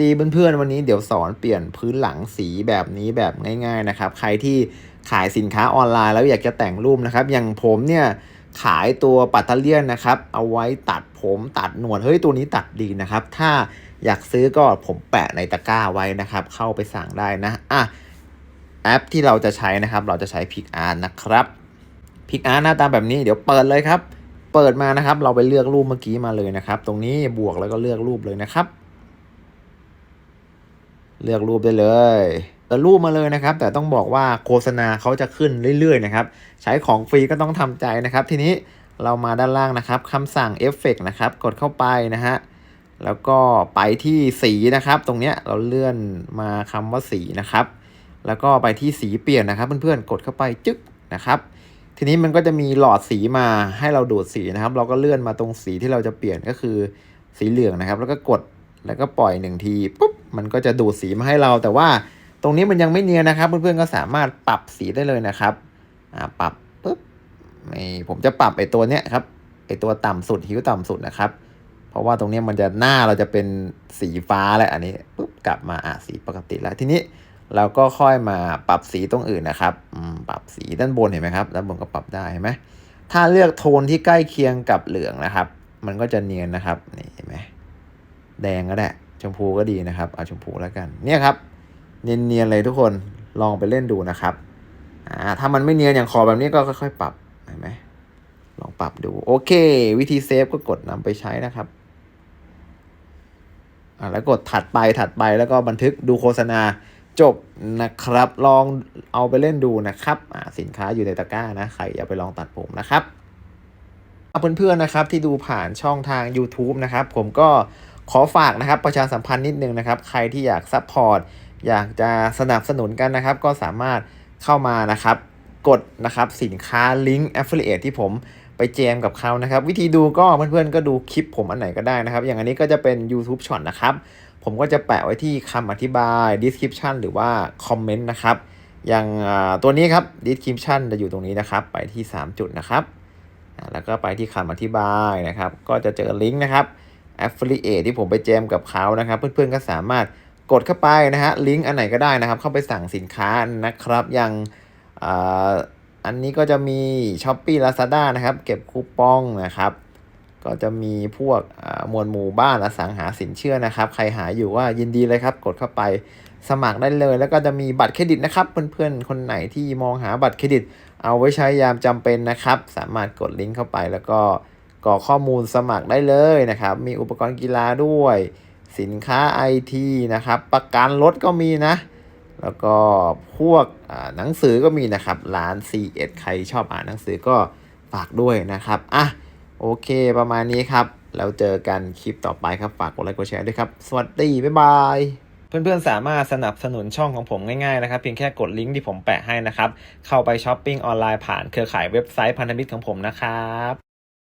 ดีเพื่อนๆวันนี้เดี๋ยวสอนเปลี่ยนพื้นหลังสีแบบนี้แบบง่าย ๆนะครับ ใครที่ขายสินค้าออนไลน์แล้วอยากจะแต่งรูปนะครับ อย่างผมเนี่ยขายตัวปัตเตเลียนนะครับ เอาไว้ตัดผมตัดหนวดเฮ้ยตัวนี้ตัดดีนะครับ ถ้าอยากซื้อก็ผมแปะในตะกร้าไว้นะครับ เข้าไปสั่งได้นะอะแอปที่เราจะใช้นะครับ เราจะใช้พิกอาร์นะครับพิกอาร์หน้าตาแบบนี้เดี๋ยวเปิดเลยครับ เปิดมานะครับ เราไปเลือกรูปเมื่อกี้มาเลยนะครับ ตรงนี้บวกแล้วก็เลือกรูปเลยนะครับ เลือกรูปได้เลยแต่รูปมาเลยนะครับ แต่ต้องบอกว่าโฆษณาเขาจะขึ้นเรื่อยๆนะครับ ใช้ของฟรีก็ต้องทำใจนะครับ ทีนี้เรามาด้านล่างนะครับคำสั่งเอฟเฟกนะครับ กดเข้าไปนะฮะแล้วก็ไปที่สีนะครับ ตรงเนี้ยเราเลื่อนมาคำว่าสีนะครับ แล้วก็ไปที่สีเปลี่ยนนะครับ เพื่อนๆกดเข้าไปจึ๊กนะครับ ทีนี้มันก็จะมีหลอดสีมาให้เราดูดสีนะครับ เราก็เลื่อนมาตรงสีที่เราจะเปลี่ยนก็คือสีเหลืองนะครับ แล้วก็กดแล้วก็ปล่อยหนึ่งทีปุ๊บ มันก็จะดูดสีมาให้เรา แต่ว่าตรงนี้มันยังไม่เนียนนะครับ เพื่อนๆก็สามารถปรับสีได้เลยนะครับอ่าปรับปุ๊บนี่ผมจะปรับไอตัวเนี้ยครับไอตัวต่ำสุดหิวต่ำสุดนะครับ เพราะว่าตรงนี้มันจะหน้าเราจะเป็นสีฟ้าแหล้วอันนี้ปุ๊บกลับมาอะสีปกติแล้วทีนี้เราก็ค่อยมาปรับสีตรงอื่นนะครับปรับสีด้านบนเห็นไหมครับด้านบนก็ปรับได้เห็นไหมถ้าเลือกโทนที่ใกล้เคียงกับเหลืองนะครับ มันก็จะเนียนนะครับนี่เห็นไหมแดงก็ได้ ชมพูก็ดีนะครับเอาชมพูแล้วกัน เนี่ยครับ เนียนๆเลยทุกคนลองไปเล่นดูนะครับอ่าถ้ามันไม่เนียนอย่างขอแบบนี้ก็ค่อยๆปรับเห็นไหมลองปรับดู โอเค วิธีเซฟก็กดนำไปใช้นะครับอ่าแล้วกดถัดไปถัดไปแล้วก็บันทึกดูโฆษณาจบนะครับ ลองเอาไปเล่นดูนะครับอ่าสินค้าอยู่ในตะกร้านะใครอยากไปลองตัดผมนะครับเพื่อนๆนะครับที่ดูผ่านช่องทาง YouTube นะครับ ผมก็ ขอฝากนะครับประชาสัมพันธ์นิดนึงนะครับ ใครที่อยากซัพพอร์ตอยากจะสนับสนุนกันนะครับ ก็สามารถเข้ามานะครับ กดนะครับสินค้าลิงก์ affiliate ที่ผมไปแจมกับเขานะครับ วิธีดูก็เพื่อนๆก็ดูคลิปผมอันไหนก็ได้นะครับ อย่างอันนี้ก็จะเป็น YouTube Short นะครับ ผมก็จะแปะไว้ที่คำอธิบาย description หรือว่าคอมเมนต์นะครับ อย่างตัวนี้ครับ description จะอยู่ตรงนี้นะครับ ไปที่ 3 จุดนะครับ แล้วก็ไปที่คำอธิบายนะครับ ก็จะเจอลิงก์นะครับ affiliate ที่ผมไปแจมกับเขานะครับ เพื่อนๆก็สามารถกดเข้าไปนะฮะลิงก์อันไหนก็ได้นะครับ เข้าไปสั่งสินค้านะครับอย่างอ,อันนี้ก็จะมี s h o p e e Lazada นะครับ เก็บคูปองนะครับ ก็จะมีพวกมวลหมู่บ้านอสังหาสินเชื่อนะครับ ใครหาอยู่ว่ายินดีเลยครับ กดเข้าไปสมัครได้เลย แล้วก็จะมีบัตรเครดิตนะครับ เพื่อนๆ คนไหนที่มองหาบัตรเครดิต เอาไว้ใช้ยามจำเป็นนะครับ สามารถกดลิงก์เข้าไปแล้วก็ กรอกข้อมูลสมัครได้เลยนะครับ มีอุปกรณ์กีฬาด้วย สินค้าไอทีนะครับ ประกันรถก็มีนะ แล้วก็พวกหนังสือก็มีนะครับ ร้าน C1 ใครชอบอ่านหนังสือก็ฝากด้วยนะครับ อะ โอเคประมาณนี้ครับ แล้วเจอกันคลิปต่อไปครับ ฝากกดไลค์กดแชร์ด้วยครับ สวัสดี บ๊ายบายเพื่อนๆ สามารถสนับสนุนช่องของผมง่ายๆนะครับ เพียงแค่กดลิงก์ที่ผมแปะให้นะครับ เข้าไปช้อปปิ้งออนไลน์ผ่านเครือข่ายเว็บไซต์พันธมิตรของผมนะครับ